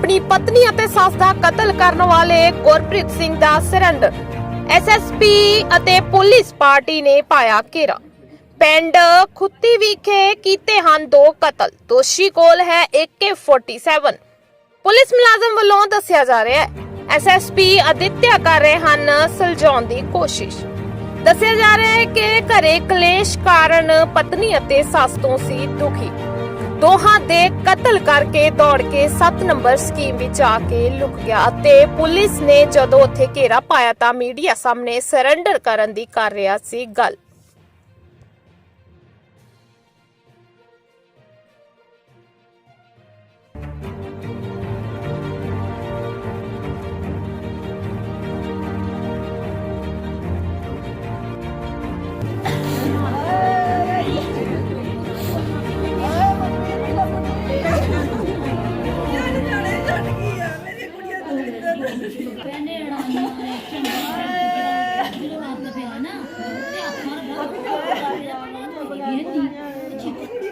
ਆਪਣੀ ਪਤਨੀ ਅਤੇ ਸੱਸ ਦਾ ਕਤਲ ਕਰਨ ਵਾਲੇ ਗੁਰਪ੍ਰੀਤ ਸਿੰਘ ਦਾ ਸਰੈਂਡਰ ਐਸਐਸਪੀ ਅਤੇ ਪੁਲਿਸ ਪਾਰਟੀ ਨੇ ਪਾਇਆ ਘੇਰਾ। ਪਿੰਡ ਖੁੱਤੀ ਵਿਖੇ ਕੀਤੇ ਹਨ ਦੋ ਕਤਲ। ਦੋਸ਼ੀ ਕੋਲ ਹੈ AK47 ਪੁਲਿਸ ਮੁਲਾਜ਼ਮ ਵੱਲੋਂ ਦੱਸਿਆ ਜਾ ਰਿਹਾ ਹੈ ਐਸਐਸਪੀ ਅਦਿੱਤਿਆ ਕਰ ਰਹੇ ਹਨ ਸੁਲਝਾਉਣ ਦੀ ਕੋਸ਼ਿਸ਼। ਦੱਸਿਆ ਜਾ ਰਿਹਾ ਹੈ ਕਿ ਘਰੇ ਕਲੇਸ਼ ਕਾਰਨ ਪਤਨੀ ਅਤੇ ਸੱਸ ਤੋਂ ਸੀ ਦੁਖੀ। ਦੋਹਾਂ ਦੇ ਕਤਲ ਕਰਕੇ ਦੌੜ ਕੇ 7 ਨੰਬਰ ਸਕੀਮ ਵਿੱਚ ਆ ਕੇ ਲੁਕ ਗਿਆ ਅਤੇ ਪੁਲਿਸ ਨੇ ਜਦੋਂ ਉੱਥੇ ਘੇਰਾ ਪਾਇਆ ਤਾਂ ਮੀਡੀਆ ਸਾਹਮਣੇ ਸਰੈਂਡਰ ਕਰਨ ਦੀ ਕਰ ਰਿਹਾ ਸੀ ਗੱਲ।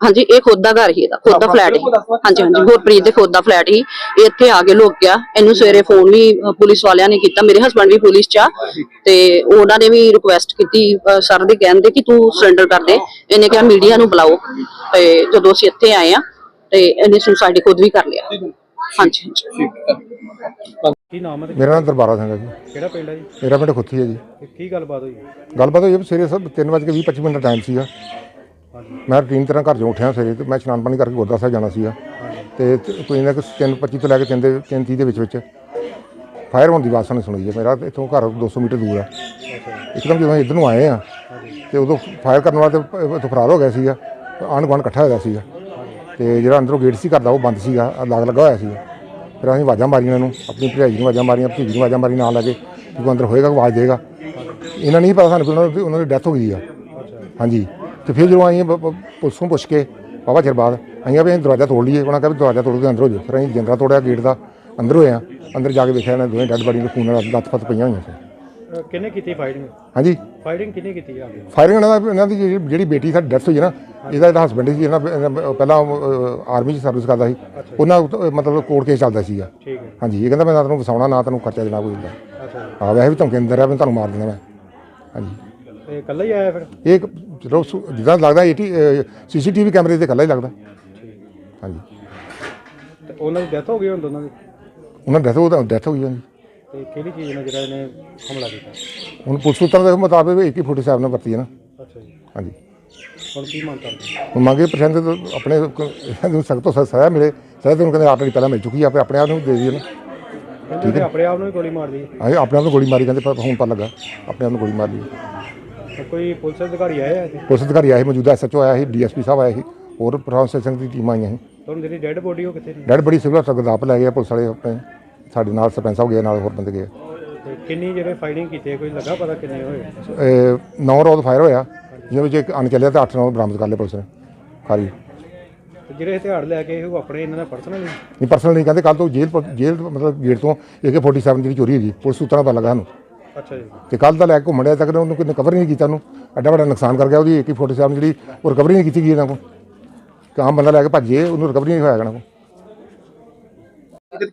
ਹਾਂਜੀ ਇਹ ਖੁਦ ਦਾ ਘਰ ਹੀ ਇਹਦਾ ਖੁਦ ਦਾ ਫਲੈਟ ਹੀ ਹਾਂਜੀ ਹਾਂਜੀ ਗੁਰਪ੍ਰੀਤ ਦੇ ਖੁਦ ਦਾ ਫਲੈਟ ਹੀ ਇਹ ਇੱਥੇ ਆ ਕੇ ਲੁਕ ਗਿਆ। ਇਹਨੂੰ ਸਵੇਰੇ ਫੋਨ ਵੀ ਅ, ਪੁਲਿਸ ਵਾਲਿਆਂ ਨੇ ਕੀਤਾ। ਮੇਰੇ ਹਸਬੰਡ ਵੀ ਪੁਲਿਸ 'ਚ ਆ। ਤੇ ਉਹਨਾਂ ਨੇ ਵੀ ਰਿਕੁਐਸਟ ਕੀਤੀ ਸਰ ਦੇ ਕਹਿੰਦੇ ਕਿ ਤੂੰ ਸਰੈਂਡਰ ਕਰ ਦੇ। ਇਹਨੇ ਕਿਹਾ ਮੀਡੀਆ ਨੂੰ ਬੁਲਾਓ। ਤੇ ਜਦੋਂ ਅਸੀਂ ਇੱਥੇ ਆਏ ਆ ਤੇ ਇਹਨੇ ਸੁਸਾਇਡ ਖੁਦ ਵੀ ਕਰ ਲਿਆ। ਹਾਂਜੀ ਹਾਂਜੀ। ਕੀ ਨਾਮ ਹੈ ਤੇ ਮੇਰਾ ਨਾਮ ਦਰਬਾਰਾ ਸਿੰਘ ਹੈ ਜੀ। ਕਿਹੜਾ ਪਿੰਡ ਹੈ ਜੀ? ਮੇਰਾ ਪਿੰਡ ਖੁੱਥੀ ਹੈ ਜੀ। ਤੇ ਕੀ ਗੱਲਬਾਤ ਹੋਈ? ਗੱਲਬਾਤ ਹੋਈ ਹੈ ਵੀ ਸਵੇਰੇ ਸਭ 3:20 ਮਿੰਟ ਦਾ ਟਾਈਮ ਸੀਗਾ। ਮੈਂ ਰੂਟੀਨ ਤਰ੍ਹਾਂ ਘਰ ਚੋਂ ਉੱਠਿਆ ਸਵੇਰੇ ਤੇ ਮੈਂ ਇਸ਼ਨਾਨ ਪਾਣੀ ਕਰਕੇ ਗੁਰਦੁਆਰਾ ਸਾਹਿਬ ਜਾਣਾ ਸੀਗਾ। ਤੇ ਤ- ਕੋਈ ਨਾ 3:25 ਤੋਂ ਲੈ ਕੇ 3 ਦੇ 3:30 ਦੇ ਵਿੱਚ ਵਿੱਚ ਫਾਇਰ ਹੋਣ ਦੀ ਆਵਾਜ਼ ਸਾਨੂੰ ਸੁਣੀ ਹੈ। ਮੇਰਾ ਇੱਥੋਂ ਘਰ 200 ਮੀਟਰ ਦੂਰ ਆ। ਇੱਕਦਮ ਜਦੋਂ ਅਸੀਂ ਇੱਧਰ ਨੂੰ ਆਏ ਆ ਤੇ ਉਦੋਂ ਫਾਇਰ ਕਰਨ ਵਾਲਾ ਤੇ ਇੱਥੋਂ ਫਰਾਰ ਹੋ ਗਿਆ ਸੀਗਾ। ਆਂਢ ਗੁਆਂਢ ਇਕੱਠਾ ਹੋਇਆ ਸੀਗਾ। ਤੇ ਜਿਹੜਾ ਅੰਦਰੋਂ ਗੇਟ ਸੀ ਘਰ ਦਾ ਉਹ ਬੰਦ ਸੀਗਾ। ਲਾਗ ਲੱਗਾ ਹੋਇਆ ਸੀਗਾ। ਫਿਰ ਅਸੀਂ ਆਵਾਜ਼ਾਂ ਮਾਰੀਆਂ ਇਹਨਾਂ ਨੂੰ, ਆਪਣੀ ਭਰਜਾਈ ਨੂੰ ਆਵਾਜ਼ਾਂ ਮਾਰੀਆਂ, ਭਤੀਜੀ ਨੂੰ ਆਵਾਜ਼ਾਂ ਮਾਰੀ ਨਾਲ ਲੈ ਕੇ। ਕਿ ਕੋਈ ਅੰਦਰ ਹੋਏਗਾ ਆਵਾਜ਼ ਦੇਗਾ ਇਹਨਾਂ ਨਹੀਂ ਪਤਾ ਸਾਨੂੰ ਕਿ ਉਹਨਾਂ ਦੀ ਉਹਨਾਂ ਦੀ ਡੈਥ ਹੋ ਗਈ ਆ। ਹਾਂਜੀ। ਤੇ ਫਿਰ ਜਦੋਂ ਆਈਆਂ ਪੁਲਿਸ ਨੂੰ ਪੁੱਛ ਕੇ ਬਾਬਾ ਚਿਰ ਬਾਅਦ ਆਈਆਂ ਵੀ ਅਸੀਂ ਦਰਵਾਜ਼ਾ ਤੋੜ ਲਈਏ। ਉਹਨਾਂ ਕਹਿੰਦਾ ਦਰਵਾਜ਼ਾ ਤੋੜ ਕੇ ਅੰਦਰ ਹੋ ਜਾਓ। ਫਿਰ ਅਸੀਂ ਜਿੰਦਰਾ ਤੋੜਿਆ ਗੇਟ ਦਾ ਅੰਦਰ ਹੋਏ ਆ ਅੰਦਰ ਜਾ ਕੇ ਵੇਖਿਆ ਇਹਨਾਂ ਦੋਵੇਂ ਡੈਡ ਬਾਡੀ ਦੇ ਖੂਨ ਨਾਲ ਲੱਤ-ਪੱਤ ਪਈਆਂ ਹੋਈਆਂ ਸੀ। ਕਿਹਨੇ ਕੀਤੀ ਫਾਈਟਿੰਗ ਹਾਂਜੀ। ਫਾਈਟਿੰਗ ਕਿਹਨੇ ਕੀਤੀ ਆ? ਫਾਇਰਿੰਗ ਇਹਨਾਂ ਦਾ ਇਹਨਾਂ ਦੀ ਜਿਹੜੀ- ਜਿਹੜੀ ਬੇਟੀ ਸਾਡੀ ਡੈਥ ਹੋਈ ਹੈ ਨਾ ਇਹਦਾ ਜਿਹੜਾ ਹਸਬੰਡ ਸੀ ਇਹਨਾਂ ਇਹਨਾਂ ਪਹਿਲਾਂ ਆਰਮੀ 'ਚ ਸਰਵਿਸ ਕਰਦਾ ਸੀ। ਉਹਨਾਂ ਉੱਤੇ ਮਤਲਬ ਕੋਰਟ ਕੇਸ ਚੱਲਦਾ ਸੀਗਾ। ਠੀਕ ਹੈ। ਹਾਂਜੀ ਇਹ ਕਹਿੰਦਾ ਮੈਂ ਨਾ ਤੈਨੂੰ ਵਸਾਉਣਾ ਨਾ ਤੈਨੂੰ ਖਰਚਾ ਦੇਣਾ ਕੋਈ ਦਾ ਅੱਛਾ ਜੀ। ਆ ਵੈਸੇ ਵੀ ਧਮਕੀ ਅੰਦਰ ਆ ਮੈਂ ਤੁਹਾਨੂੰ ਮਾਰ ਦੇਣਾ ਮੈਂ। ਹਾਂਜੀ। ਤੇ ਇਕੱਲਾ ਹੀ ਆਇਆ ਫਿਰ? ਇਹ ਇੱਕ ਚਲੋ ਸੁ- ਜਿੱਦਾਂ ਲੱਗਦਾ ਏਟੀ ਸੀਸੀਟੀਵੀ ਕੈਮਰੇ ਤੇ ਇਕੱਲਾ ਹੀ ਲੱਗਦਾ। ਹਾਂਜੀ। ਤੇ ਉਹਨਾਂ ਦੀ ਡੈਥ ਹੋ ਗਈ ਹੁਣ ਦੋਨਾਂ ਦੀ? ਉਹਨਾਂ ਡੈਥ ਡੈਥ ਹੋ ਗਈ ਦੀ। ਤੇ ਕਿਹੜੀ ਚੀਜ਼ ਨਾਲ ਜਿਹੜਾ ਇਹਨੇ ਹਮਲਾ ਕੀਤਾ? ਹੁਣ ਪੁਲਿਸ ਸੂਤਰਾਂ ਦੇ ਮੁਤਾਬਕ ਇੱਕ ਹੀ ਫੋਟੋ ਸਾਹਿਬ ਨਾਲ ਵਰਤੀ ਹੈ ਨਾ। ਅੱਛਾ ਜੀ। ਹਾਂਜੀ। ਹੁਣ ਕੀ ਮੰਗ ਕਰਦੇ ਹੁਣ ਮੰਗੇ ਪ੍ਰਸ਼ਾਸਨ ਤੋਂ ਆਪਣੇ ਨੂੰ ਸਖਤ ਤੋਂ ਸਖਤ ਸਜ਼ਾ ਮਿਲੇ। ਸਜ਼ਾ ਤੁਹਾਨੂੰ ਕਹਿੰਦੇ ਆਲਰੇਡੀ ਪਹਿਲਾਂ ਮਿਲ ਚੁੱਕੀ ਆ ਆਪੇ ਆਪਣੇ ਆਪ ਨੂੰ ਦੇ ਦਈਏ ਨਾ। ਆਪਣੇ ਆਪ ਨੂੰ ਹੀ ਗੋਲੀ ਮਾਰ ਲਈ ਆਪਣੇ ਆਪ ਨੂੰ ਗੋਲੀ ਮਾਰੀ ਕਹਿੰਦੇ ਪਰ ਹੁਣ ਪਤਾ ਲੱਗਾ। ਆਪਣੇ ਆਪ ਨੂੰ ਗੋਲੀ ਮਾਰ ਲਈ। ਕੋਈ ਪੁਲਿਸ ਅਧਿਕਾਰੀ ਆਇਆ ਇੱਥੇ? ਪੁਲਿਸ ਅਧਿਕਾਰੀ ਆਏ ਸੀ, ਮੌਜੂਦਾ ਐਸਐਚਓ ਆਇਆ ਸੀ ਡੀਐਸਪੀ ਸਾਹਿਬ ਆਏ ਸੀ ਹੋਰ ਪ੍ਰਸ਼ਾਸਨ ਸਿੰਘ ਦੀ ਟੀਮ ਆਈਆਂ ਸੀ। ਤੁਹਾਨੂੰ ਜਿਹੜੀ ਡੈੱਡ ਬੋਡੀ ਉਹ ਕਿੱਥੇ ਨੇ ਡੈਡ ਬੜੀ ਸਿਵਲ ਹਸਪਤਾਲ ਗਦਾਪ ਲੈ ਗਏ ਪੁਲਿਸ ਵਾਲੇ ਆਪਣੇ ਸਾਡੇ ਨਾਲ ਸਰਪੰਚ ਸਾਹਿਬ ਗਏ ਨਾਲ ਹੋਰ ਬੰਦੇ ਗਏ ਤੇ ਕਿੰਨੀ ਜਿਹੜੇ ਫਾਈਟਿੰਗ ਕੀਤੀ ਹੈ ਕੋਈ ਲੱਗਾ ਪਤਾ ਕਿੰਨੇ ਹੋਏ? ਇਹ ਨੌ ਰੋਡ ਫਾਇਰ ਹੋਇਆ ਜਿਹਦੇ ਵਿੱਚ ਇੱਕ ਅਣ ਚੱਲਿਆ ਤੇ 8 ਨੌ ਬਰਾਮਦ ਕਰ ਲਏ ਪੁਲਿਸ ਨੇ ਤੇ ਜਿਹੜੇ ਹਥਿਆਰ ਲੈ ਕੇ ਉਹ ਆਪਣੇ ਇਹਨਾਂ ਦਾ ਪਰਸਨਲ ਨਹੀਂ ਪਰਸਨਲ ਨਹੀਂ ਕਹਿੰਦੇ ਕੱਲ ਤੋਂ ਜੇਲ੍ਹ ਪ- ਜੇਲ੍ਹ ਮਤਲਬ ਗੇਟ ਤੋਂ AK47 ਜਿਹੜੀ ਚੋਰੀ ਹੋਈ ਪੁਲਿਸ ਸੂਤਰਾਂ ਦਾ ਲੱਗਾ ਸਾਨੂੰ। ਅੱਛਾ ਜੀ। ਤੇ ਕੱਲ ਦਾ ਲੈ ਕੇ ਘੁੰਮਣ ਡਿਆ ਤੱਕ ਉਹਨੂੰ ਕੋਈ ਰਿਕਵਰ ਨਹੀਂ ਕੀਤਾ ਉਹਨੂੰ। ਐਡਾ ਵੱਡਾ ਨੁਕਸਾਨ ਕਰ ਗਿਆ ਉਹਦੀ AK47 ਜਿਹੜੀ ਉਹ ਰਿਕਵਰੀ ਨਹੀਂ ਕੀਤੀ ਗਈ ਇਹਨਾਂ ਕੋਲ। ਕਾਮ ਬੰਦਾ ਲੈ ਕੇ ਭੱਜੇ ਉਹਨੂੰ ਰਿਕਵਰੀ ਨਹੀਂ ਹੋਇਆ ਇਹਨਾਂ ਕੋਲ।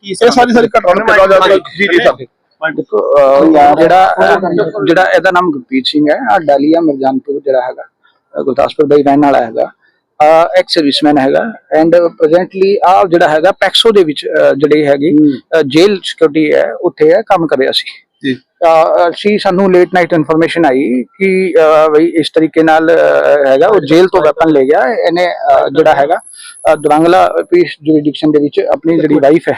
ਇਹ ਸਾਰੀ ਸਾਰੀ ਘਟਨਾ ਨੂੰ ਕਿੱਦਾਂ ਜਾ ਜੀ ਜੀ ਸਰ ਦੇਖੋ ਅਹ, ਜਿਹੜਾ ਅਹ, ਜਿਹੜਾ ਇਹਦਾ ਨਾਮ ਗੁਰਪ੍ਰੀਤ ਸਿੰਘ ਹੈ ਆ ਡਾਲੀਆ ਮਿਰਜ਼ਾਨਪੁਰ ਜਿਹੜਾ ਹੈਗਾ ਅਹ, ਗੁਰਦਾਸਪੁਰ ਦਾ ਹੀ ਰਹਿਣ ਵਾਲਾ ਹੈਗਾ ਐਕਸ ਸਰਵਿਸਮੈਨ ਹੈਗਾ ਐਂਡ ਪ੍ਰੈਜ਼ੈਂਟਲੀ ਆ ਜਿਹੜਾ ਹੈਗਾ ਪੈਕਸੋ ਦੇ ਵਿੱਚ ਅਹ, ਜਿਹੜੀ ਹੈਗੀ ਜੇਲ ਸਿਕਿਉਰਿਟੀ ਹੈ ਉੱਥੇ ਹੈ ਕੰਮ ਕਰ ਰਿਹਾ ਸੀ। ਅਸੀਂ ਸਾਨੂੰ ਲੇਟ ਨਾਈਟ ਇਨਫੋਰਮੇਸ਼ਨ ਆਈ ਕਿ ਬਈ ਇਸ ਤਰੀਕੇ ਨਾਲ ਹੈਗਾ ਉਹ ਜੇਲ੍ਹ ਤੋਂ ਵੈਪਨ ਲੈ ਗਿਆ। ਇਹਨੇ ਜਿਹੜਾ ਹੈਗਾ ਦੁਰਾਂਗਲਾ ਪੀਸ ਜੁਰਿਡਿਕਸ਼ਨ ਦੇ ਵਿੱਚ ਆਪਣੀ ਜਿਹੜੀ ਵਾਈਫ ਹੈ।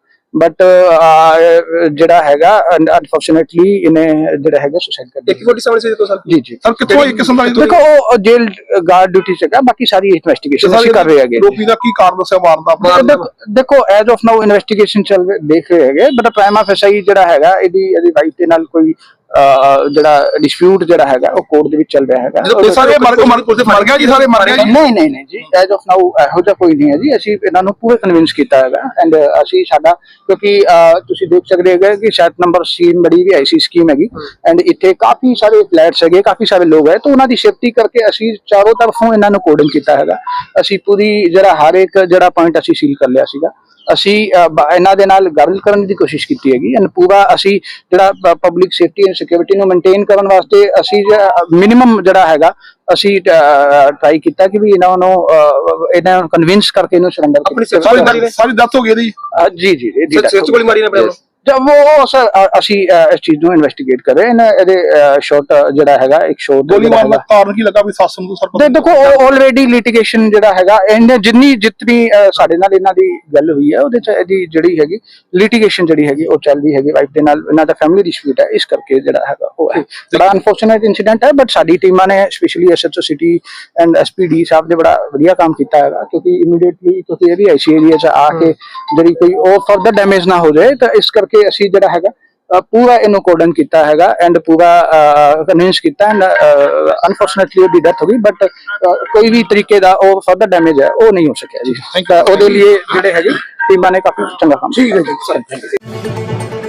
ਬਟ ਜਿਹੜਾ ਹੈਗਾ ਅਨਫੋਰਚੂਨੇਟਲੀ ਇਹਨੇ ਜਿਹੜਾ ਹੈਗਾ ਸੁਸਾਈਡ ਕਰ ਫੋਟੀ ਸੈਵਨ ਸੀ ਦੇਖੋ ਸਰ? ਜੀ ਜੀ। ਸਰ ਕਿੱਥੋਂ ਇੱਕ ਕਿਸਮ ਦਾ ਦੇਖੋ ਉਹ ਜੇਲ ਗਾਰਡ ਡਿਊਟੀ ਚ ਹੈਗਾ ਬਾਕੀ ਸਾਰੀ ਇਨਵੈਸਟੀਗੇਸ਼ਨ ਅਸੀਂ ਕਰ ਰਹੇ ਹੈਗੇ। ਰੋਪੀ ਦਾ ਕੀ ਕਾਰਨ ਦੱਸਿਆ ਮਾਰਨ ਦਾ ਆਪਣਾ? ਦੇਖੋ- ਦੇਖੋ ਐਜ਼ ਆਫ ਨਾਓ ਇਨਵੈਸਟੀਗੇਸ਼ਨ ਚੱਲ ਰਹੀ- ਦੇਖ ਰਹੇ ਹੈਗੇ ਬਟ ਪ੍ਰਾਈਮ ਆਫਿਸਰ ਜਿਹੜਾ ਹੈਗਾ ਇਹਦੀ ਇਹਦੀ ਵਾਈਫ ਦੇ ਨਾਲ ਕੋਈ ਅਹ, ਜਿਹੜਾ ਡਿਸਪਿਊਟ ਜਿਹੜਾ ਹੈਗਾ ਉਹ ਕੋਰਟ ਦੇ ਵਿੱਚ ਚੱਲ ਰਿਹਾ ਹੈਗਾ। ਜਦੋਂ ਸਾਰੇ ਮਰ ਮਰ ਉਸੇ ਮਰ ਗਿਆ ਜੀ ਸਾਰੇ ਮਰ ਗਿਆ ਜੀ? ਨਹੀਂ ਨਹੀਂ ਨਹੀਂ ਜੀ ਐਜ਼ ਆਫ ਨਾਓ ਇਹੋ ਜਿਹਾ ਕੋਈ ਨਹੀਂ ਹੈ ਜੀ। ਅਸੀਂ ਇਹਨਾਂ ਨੂੰ ਪੂਰੇ ਕਨਵਿੰਸ ਕੀਤਾ ਹੈਗਾ। ਐਂਡ ਅਸੀਂ ਸਾਡਾ ਕਿਉਂਕਿ ਤੁਸੀਂ ਦੇਖ ਸਕਦੇ ਹੈਗੇ ਕਿ ਸ਼ਾਇਦ ਨੰਬਰ ਸਕੀਮ ਬੜੀ ਵੀ ਐਸੀ ਸਕੀਮ ਹੈਗੀ। ਐਂਡ ਇੱਥੇ ਕਾਫੀ ਸਾਰੇ ਫਲੈਟਸ ਹੈਗੇ ਕਾਫੀ ਸਾਰੇ ਲੋਕ ਹੈ। ਤਾਂ ਉਹਨਾਂ ਦੀ ਸੇਫਟੀ ਕਰਕੇ ਅਸੀਂ ਚਾਰੋਂ ਤਰਫੋਂ ਇਹਨਾਂ ਨੂੰ ਕੋਡਿੰਗ ਕੀਤਾ ਹੈਗਾ। ਅਸੀਂ ਪੂਰੀ ਜਿਹੜਾ ਹਰ ਇੱਕ ਜਿਹੜਾ ਪੁਆਇੰਟ ਅਸੀਂ ਸੀਲ ਕਰ ਲਿਆ ਸੀਗਾ। ਅਸੀਂ ਇਹਨਾਂ ਦੇ ਨਾਲ ਗੱਲ ਕਰਨ ਦੀ ਕੋਸ਼ਿਸ਼ ਕੀਤੀ ਹੈਗੀ ਐਂਡ ਪੂਰਾ ਅਸੀਂ ਜਿਹੜਾ ਪਬਲਿਕ ਸੇਫਟੀ ਐਂਡ ਸਿਕਿਉਰਿਟੀ ਨੂੰ ਮੇਨਟੇਨ ਕਰਨ ਵਾਸਤੇ ਅਸੀਂ ਮਿਨੀਮਮ ਜਿਹੜਾ ਹੈਗਾ ਅਸੀਂ ਟਰਾਈ ਕੀਤਾ ਕਿ ਵੀ ਇਹਨਾਂ ਨੂੰ ਇਹਨਾਂ ਨੂੰ ਕਨਵਿੰਸ ਕਰਕੇ ਇਹਨੂੰ ਸਰੈਂਡਰ ਆਪਣੀ ਸਾਰੀ ਸਾਰੀ ਡੈਥ ਹੋ ਗਈ ਇਹਦੀ? ਜੀ ਜੀ ਜੀ ਸਿਰ ਸਿਰ ਚ ਗੋਲੀ ਮਾਰੀ ਨੇ ਆਪਣੇ ਜਬ ਉਹ ਸਰ ਅਸੀਂ ਇਸ ਚੀਜ਼ ਨੂੰ ਇਨਵੈਸਟੀਗੇਟ ਕਰ ਰਹੇ ਹਾਂ ਇਹਦੇ ਸ਼ਾਰਟ ਜਿਹੜਾ ਹੈਗਾ ਇੱਕ ਸ਼ੋਟ ਗੋਲੀ ਮਾਰਨ ਦਾ ਕਾਰਨ ਕੀ ਲੱਗਾ ਵੀ ਸੱਸ ਨੂੰ ਸਰ ਦੇ ਦੇਖੋ ਆਲਰੇਡੀ ਲਿਟੀਗੇਸ਼ਨ ਜਿਹੜਾ ਹੈਗਾ ਇਹਨੇ ਜਿੰਨੀ ਜਿਤਨੀ ਸਾਡੇ ਨਾਲ ਇਹਨਾਂ ਦੀ ਗੱਲ ਹੋਈ ਹੈ ਉਹਦੇ ਚ ਇਹਦੀ ਜਿਹੜੀ ਹੈਗੀ ਲਿਟੀਗੇਸ਼ਨ ਜਿਹੜੀ ਹੈਗੀ ਉਹ ਚੱਲਦੀ ਹੈਗੀ ਵਾਈਫ ਦੇ ਨਾਲ ਇਹਨਾਂ ਦਾ ਫੈਮਿਲੀ ਡਿਸਪਿਊਟ ਹੈ ਇਸ ਕਰਕੇ ਜਿਹੜਾ ਹੈਗਾ ਉਹ ਹੈ। ਬੜਾ ਅਨਫੋਰਚੂਨੇਟ ਇਨਸੀਡੈਂਟ ਹੈ ਬਟ ਸਾਡੀ ਟੀਮਾਂ ਨੇ specially SHO city and SPD ਸਾਹਿਬ ਨੇ ਬੜਾ ਵਧੀਆ ਕੰਮ ਕੀਤਾ ਹੈਗਾ ਕਿਉਂਕਿ ਇਮੀਡੀਏਟਲੀ ਕਿਉਂਕਿ ਇਹ ਵੀ ਐਸੀ ਏਰੀਆ ਚ ਆ ਕੇ ਜਿਹੜੀ ਕੋਈ ਉਹ ਫਰਦਰ ਡੈਮੇਜ ਨਾ ਹੋ ਜਾਏ ਤਾਂ ਇਸ ਕਰਕੇ ਅਸੀਂ ਜਿਹੜਾ ਹੈਗਾ ਪੂਰਾ ਇਹਨੂੰ ਕੋਡਨ ਕੀਤਾ ਹੈਗਾ ਐਂਡ ਪੂਰਾ ਕਨਵਿੰਸ ਕੀਤਾ ਐਂਡ ਅਨਫੋਰਚੂਨੇਟਲੀ ਉਹਦੀ ਡੈਥ ਹੋ ਗਈ ਬਟ ਕੋਈ ਵੀ ਤਰੀਕੇ ਦਾ ਉਹ ਫਰਦਰ ਡੈਮੇਜ ਹੈ ਉਹ ਨਹੀਂ ਹੋ ਸਕਿਆ ਜੀ। ਉਹਦੇ ਲਈ ਜਿਹੜੇ ਹੈਗੇ ਟੀਮਾਂ ਨੇ ਕਾਫੀ ਚੰਗਾ ਕੰਮ ਕੀਤਾ ਠੀਕ ਹੈ ਜੀ